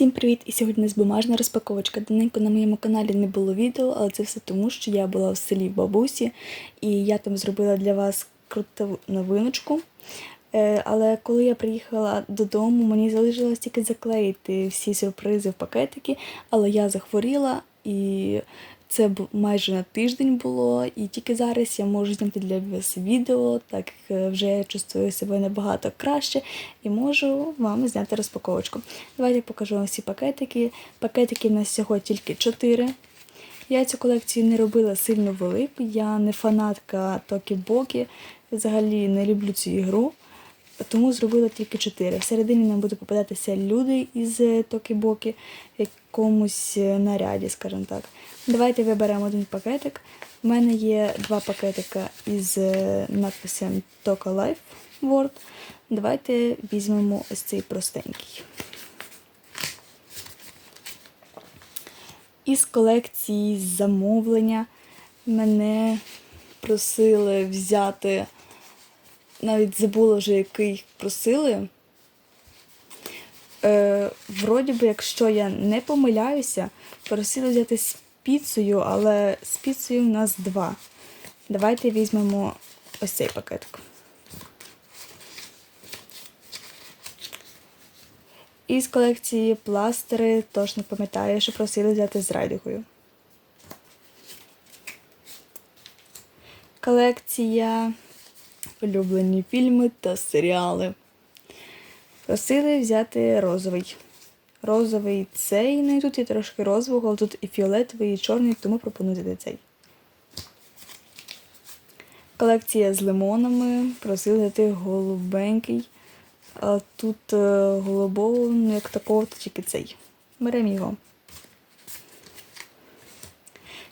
Всім привіт! І сьогодні у нас бумажна розпаковочка. Давненько на моєму каналі не було відео, але це все тому, що я була в селі бабусі, і я там зробила для вас круту новиночку. Е, Але коли я приїхала додому, мені залишилось тільки заклеїти всі сюрпризи в пакетики, але я захворіла і це майже на тиждень було, і тільки зараз я можу зняти для вас відео, так як е, вже я чувствую себе набагато краще і можу вам зняти розпаковочку. Давайте я покажу вам всі пакетики. Пакетики нас всього тільки 4. Я цю колекцію не робила сильно велику, я не фанатка Токі-Бокі, взагалі не люблю цю ігру. Тому зробила тільки 4. Всередині нам будуть попадатися люди із е, Токі-Бокі якомусь е, наряді, скажімо так. Давайте виберемо один пакетик. У мене є два пакетика із е, надписом Toka Life World. Давайте візьмемо ось цей простенький. Із колекції замовлення мене просили взяти, навіть забула вже який просили. Вроді би, якщо я не помиляюся, просили взяти з піцею, але з піцею в нас два. Давайте візьмемо ось цей пакетик. Із колекції пластири, точно пам'ятаю, що просили взяти з райдикою. Колекція улюблені фільми та серіали. Просили взяти розовий. Розовий цей, ну і тут є трошки розового, але тут і фіолетовий, і чорний, тому пропоную взяти цей. Колекція з лимонами. Просили взяти голубенький. А тут е, голубого, ну як такого, то тільки цей. Беремо його.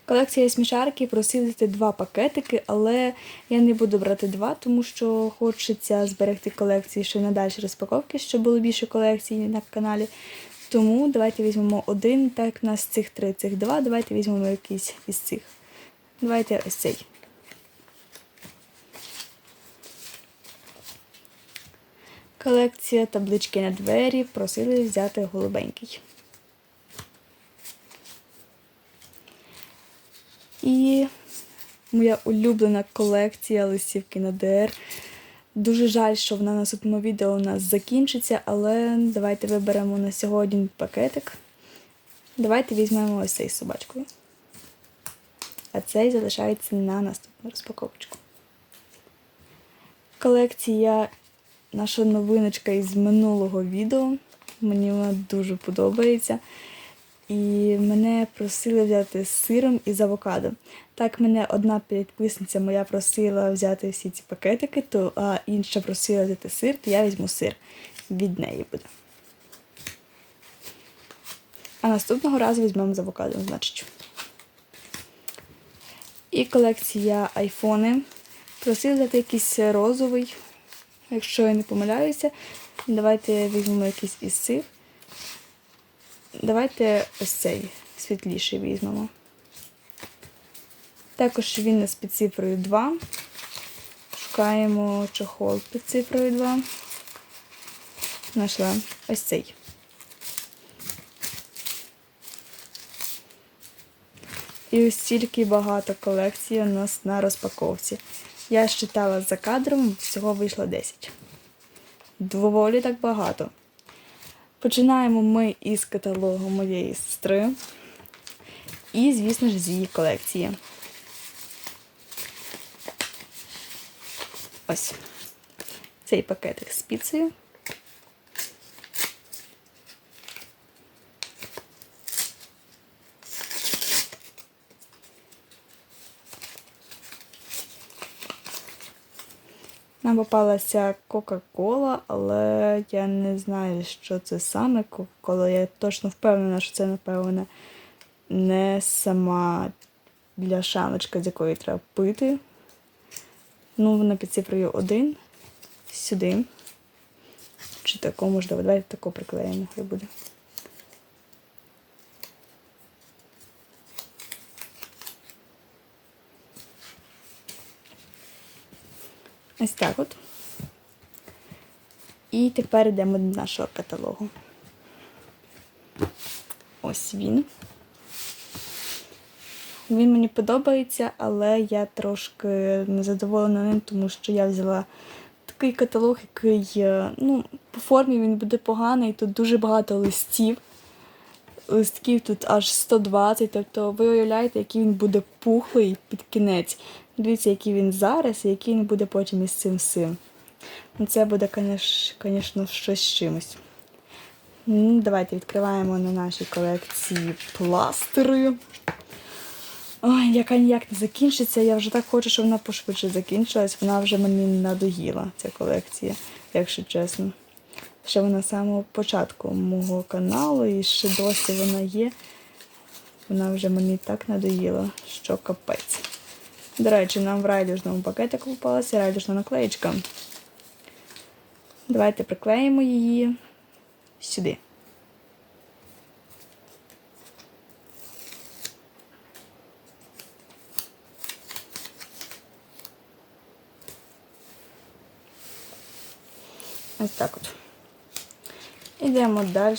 Колекція смішарки просили взяти два пакетики, але я не буду брати два, тому що хочеться зберегти колекції ще на далі розпаковки, щоб було більше колекцій на каналі. Тому давайте візьмемо один, так як у нас цих три, цих два. Давайте візьмемо якийсь із цих. Давайте ось цей. Колекція таблички на двері просили взяти голубенький. І моя улюблена колекція листівки на ДР. Дуже жаль, що вона на наступному відео у нас закінчиться, але давайте виберемо на сьогодні пакетик. Давайте візьмемо ось цей з собачкою. А цей залишається на наступну розпаковочку. Колекція наша новиночка із минулого відео. Мені вона дуже подобається. І мене просили взяти з сиром і з авокадо. Так, мене одна підписниця моя просила взяти всі ці пакетики, то а інша просила взяти сир, то я візьму сир. Від неї буде. А наступного разу візьмемо з авокадо, значить. І колекція айфони. Просили взяти якийсь розовий, якщо я не помиляюся. Давайте візьмемо якийсь із цих. Давайте ось цей світліший візьмемо. Також він у нас під цифрою 2. Шукаємо чохол під цифрою 2. Нашла ось цей. І ось стільки багато колекцій у нас на розпаковці. Я считала за кадром, всього вийшло 10. Доволі так багато. Починаємо ми із каталогу моєї сестри. І, звісно ж, з її колекції. Ось цей пакетик з піцею. Нам попалася Кока-Кола, але я не знаю, що це саме Кока-Кола. Я точно впевнена, що це, напевне, не сама бляшаночка, з якої треба пити. Ну, вона під цифрою 1. Сюди. Чи таку, можливо, давайте таку приклеїмо, хай буде. Ось так от. І тепер йдемо до нашого каталогу. Ось він. Він мені подобається, але я трошки незадоволена ним, тому що я взяла такий каталог, який, е, ну, по формі він буде поганий. Тут дуже багато листів. Листків тут аж 120, тобто ви уявляєте, який він буде пухлий під кінець. Дивіться, який він зараз і який він буде потім із цим всім. Ну, Це буде, звісно, щось з чимось. Ну, Давайте відкриваємо на нашій колекції пластири. Ой, яка ніяк не закінчиться. Я вже так хочу, щоб вона пошвидше закінчилась. Вона вже мені надоїла, ця колекція, якщо чесно. Ще вона з самого початку мого каналу, і ще досі вона є. Вона вже мені так надоїла, що капець. До речі, нам в райдужному пакетику попалася райдужна наклеєчка. Давайте приклеїмо її сюди. Ось так от. Ідемо далі.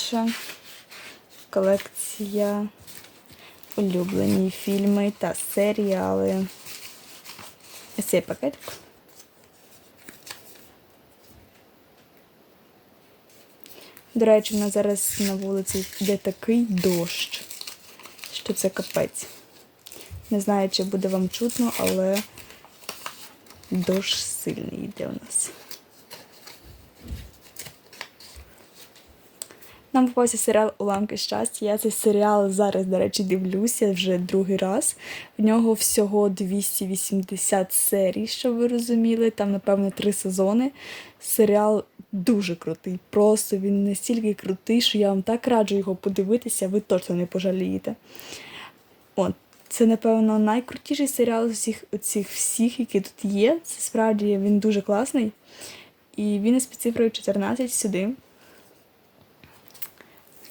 Колекція улюблені фільми та серіали. Цей пакетик. До речі, в нас зараз на вулиці йде такий дощ, що це капець. Не знаю, чи буде вам чутно, але дощ сильний йде у нас. Нам попався серіал Уламки щастя. Я цей серіал зараз, до речі, дивлюся вже другий раз. В нього всього 280 серій, щоб ви розуміли. Там, напевно, три сезони. Серіал дуже крутий. Просто він настільки крутий, що я вам так раджу його подивитися, ви точно не пожалієте. От. Це, напевно, найкрутіший серіал з усіх оцих всіх, які тут є. Це справді він дуже класний. І він із цифрою 14 сюди.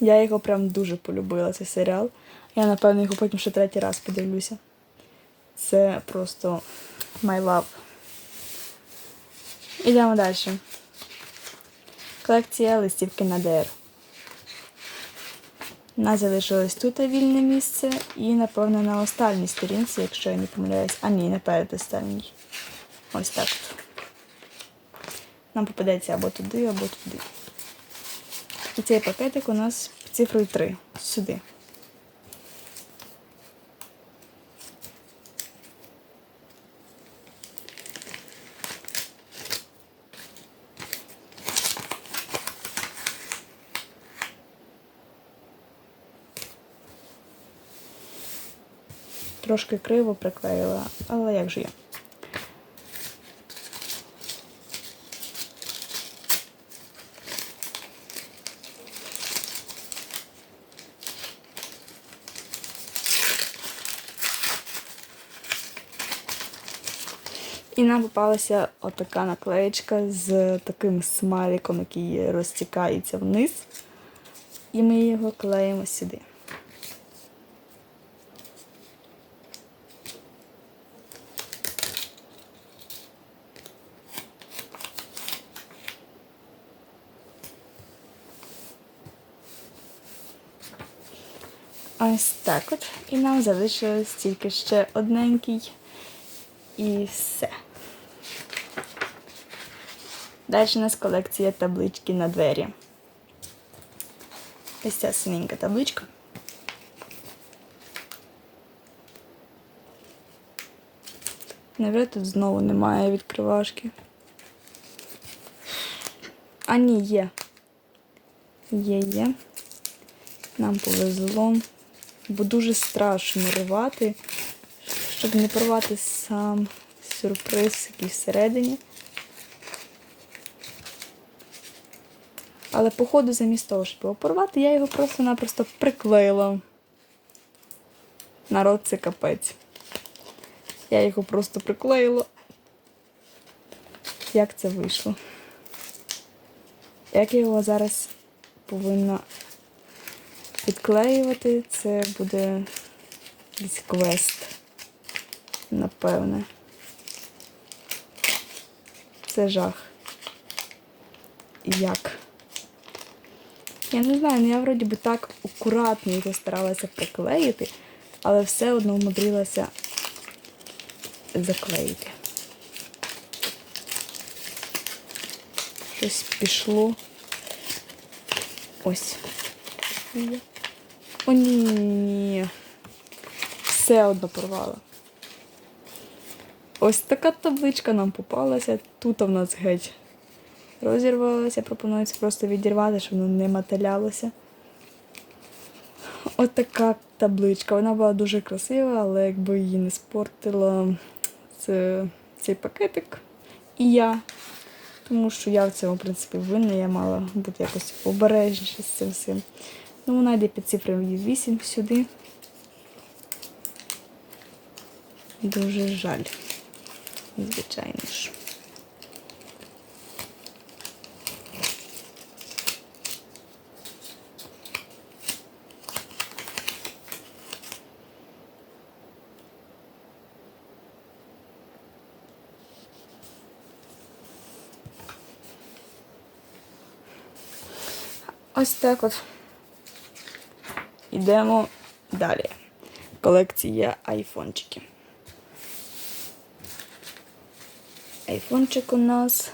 Я його прям дуже полюбила, цей серіал. Я, напевно, його потім ще третій раз подивлюся. Це просто my love. Ідемо далі. Колекція листівки на ДР. Нас залишилось тут вільне місце і, напевно, на останній сторінці, якщо я не помиляюсь. А ні, не передостанній. Ось так. Нам попадеться або туди, або туди. І цей пакетик у нас цифрою 3. Сюди. Трошки криво приклеїла, але як же є. І нам попалася отака наклеєчка з таким смайликом, який розтікається вниз. І ми його клеїмо сюди. Ось так от. І нам залишилось тільки ще одненький. І все. Далі у нас колекція таблички на двері. Ось ця синенька табличка. Невже тут знову немає відкривашки? А ні, є. Є, є. Нам повезло. Бо дуже страшно рвати, щоб не порвати сам сюрприз, який всередині. Але, походу, замість того, щоб його порвати, я його просто-напросто приклеїла. Народ це капець. Я його просто приклеїла. Як це вийшло? Як я його зараз повинна відклеювати, це буде якийсь квест, напевне. Це жах. Як? Я не знаю, ну я вроді би так акуратно його старалася приклеїти, але все одно вмудрилася заклеїти. Щось пішло. Ось. О, ні, ні. Все одно порвала. Ось така табличка нам попалася. Тут в нас геть розірвалася. Пропонується просто відірвати, щоб воно не мотилялося. От така табличка. Вона була дуже красива, але якби її не спортила це, цей пакетик і я. Тому що я в цьому, в принципі, винна, я мала бути якось обережніше з цим всім. Ну, вона йде під цифрою 8 сюди. Дуже жаль. Звичайно ж. Ось так от. Йдемо далі. Колекція айфончиків. Айфончик у нас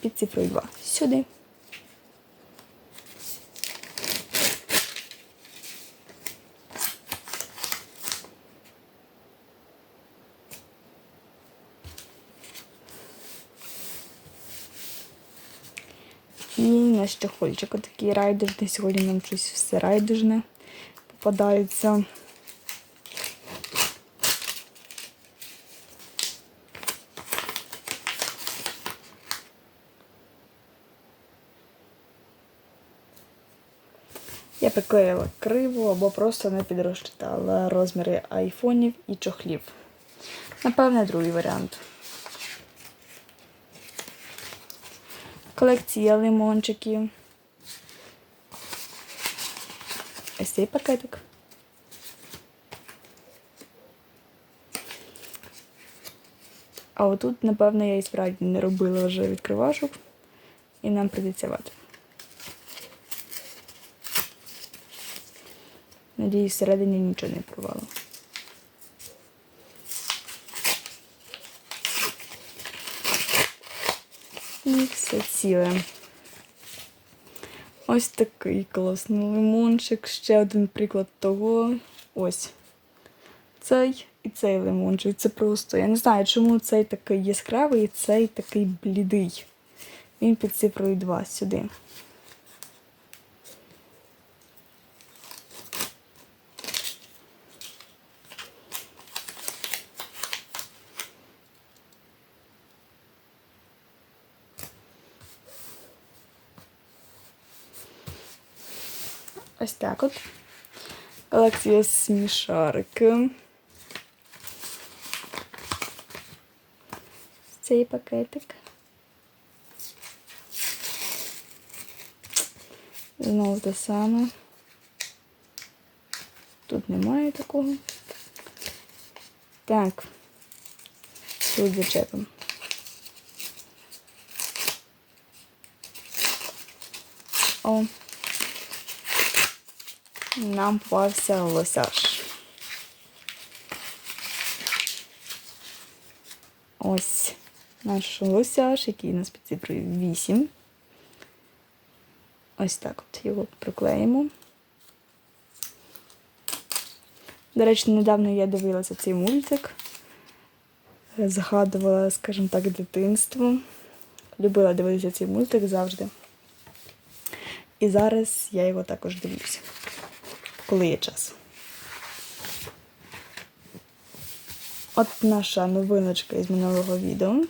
під цифрою 2. Сюди. І на щохольчик отакий райдужний. Сьогодні нам щось все райдужне попадається. Я приклеїла криво або просто не підрозчитала розміри айфонів і чохлів. Напевне, другий варіант. Колекція лимончиків. Ось цей пакетик. А отут, напевно, я і справді не робила вже відкривашок, і нам прийдеться вати. Надіюсь, всередині нічого не порвало. І все ціле. Ось такий класний лимончик. Ще один приклад того. Ось. Цей і цей лимончик. Це просто. Я не знаю, чому цей такий яскравий і цей такий блідий. Він під цифрою 2 сюди. Ось так от. Колекція смішарики. Цей пакетик. Знову те саме. Тут немає такого. Так. Тут зачепимо. О. Нам попався лосяш. Ось наш лосяш, який у нас під цифрою 8. Ось так от його приклеїмо. До речі, недавно я дивилася цей мультик. Згадувала, скажімо так, дитинство. Любила дивитися цей мультик завжди. І зараз я його також дивлюся коли є час. От наша новиночка із минулого відео.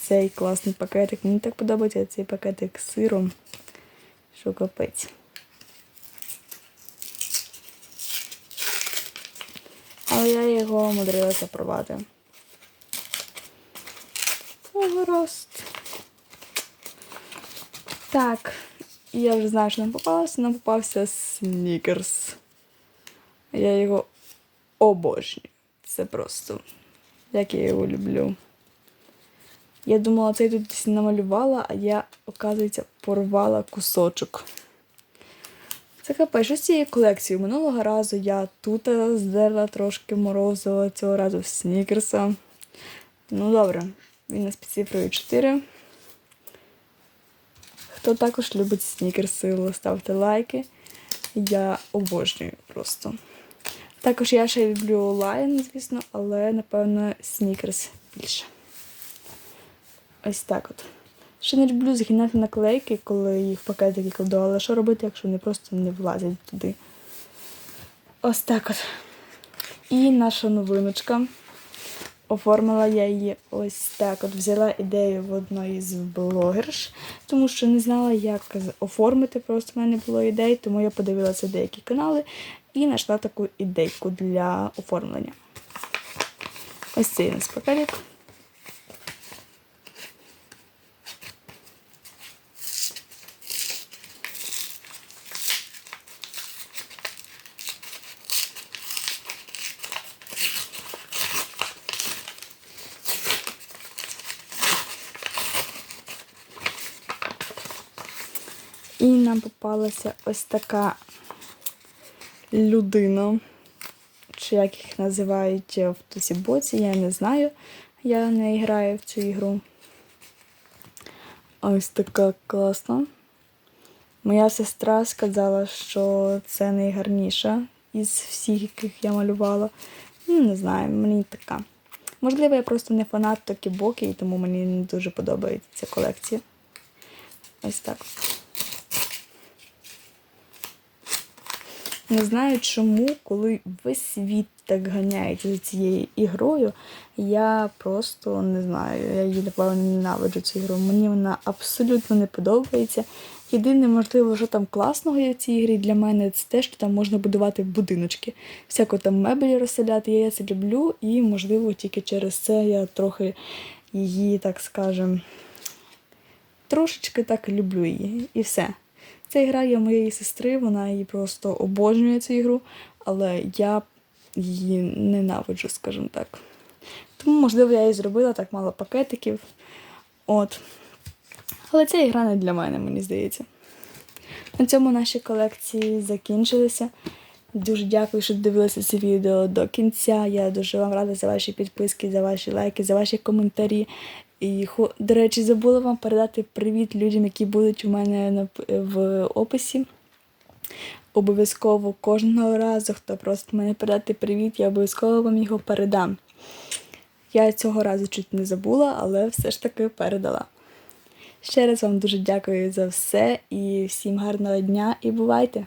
Цей класний пакетик. Мені так подобається цей пакетик з сиром, що капець. Але я його умудрилася порвати. Гаразд. Так. І я вже знаю, що нам попалося. Нам попався снікерс. Я його обожнюю. Це просто, як я його люблю. Я думала, цей тут намалювала, а я, оказується, порвала кусочок. Це капець, що з цією колекцією. Минулого разу я тут здерла трошки морозива, цього разу снікерса. Ну добре, він нас під цифрою 4. Хто також любить снікерси, ставте лайки. Я обожнюю просто. Також я ще люблю лайн, звісно, але напевно снікерс більше. Ось так от. Ще не люблю згинати наклейки, коли їх пакетики кладу, але що робити, якщо вони просто не влазять туди. Ось так от. І наша новиночка. Оформила я її ось так. От взяла ідею в одної з блогерш, тому що не знала, як оформити. Просто в мене було ідей, тому я подивилася деякі канали і знайшла таку ідейку для оформлення. Ось цей у нас пакетик. І нам попалася ось така людина, чи як їх називають в Тусібоці, я не знаю. Я не граю в цю ігру. Ось така класна. Моя сестра сказала, що це найгарніша із всіх, яких я малювала. Ну, не знаю, мені така. Можливо, я просто не фанат Токібокі, і тому мені не дуже подобається ця колекція. Ось так. Не знаю чому, коли весь світ так ганяється за цією ігрою, я просто не знаю, я її напевно ненавиджу цю ігру. Мені вона абсолютно не подобається. Єдине, можливо, що там класного є в цій ігрі для мене, це те, що там можна будувати будиночки. Всяко там меблі розселяти, я це люблю, і, можливо, тільки через це я трохи її, так скажем, трошечки так люблю її. І все. Ця гра є моєї сестри, вона її просто обожнює цю ігру, але я її ненавиджу, скажімо так. Тому, можливо, я і зробила так мало пакетиків. От. Але ця ігра не для мене, мені здається. На цьому наші колекції закінчилися. Дуже дякую, що дивилися це відео до кінця. Я дуже вам рада за ваші підписки, за ваші лайки, за ваші коментарі. І, до речі, забула вам передати привіт людям, які будуть у мене в описі. Обов'язково кожного разу, хто просить мене передати привіт, я обов'язково вам його передам. Я цього разу чуть не забула, але все ж таки передала. Ще раз вам дуже дякую за все і всім гарного дня і бувайте!